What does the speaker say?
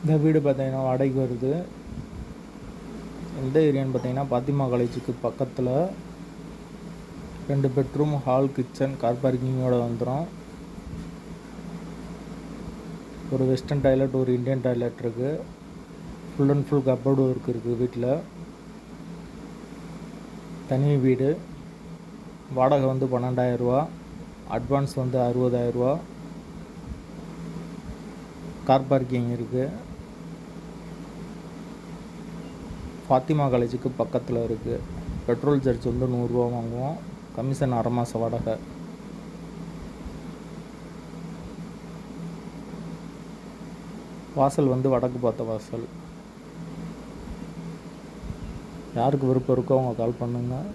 இந்த வீடு பார்த்தீங்கன்னா வாடகைக்கு வருது. எந்த ஏரியான்னு பார்த்தீங்கன்னா பாத்திமா காலேஜுக்கு பக்கத்தில் ரெண்டு பெட்ரூம் ஹால் கிச்சன் கார் பார்க்கிங்கோட வந்துடும் ஒரு வெஸ்டர்ன் டாய்லெட் ஒரு இந்தியன் டாய்லெட் இருக்குது full and full cupboard work இருக்குது வீட்டில் தனி வீடு. வாடகை வந்து பன்னெண்டாயிரரூவா அட்வான்ஸ் வந்து அறுபதாயிரரூவா கார் பார்க்கிங் இருக்குது ஃபாத்திமா காலேஜுக்கு பக்கத்தில் இருக்குது பெட்ரோல் சார்ஜ் வந்து நூறுரூவா வாங்குவோம். கமிஷன் அரை மாத வாடகை. வாசல் வந்து வடக்கு பார்த்த வாசல். யாருக்கு விருப்பம் இருக்கோ அவங்க கால் பண்ணுங்கள்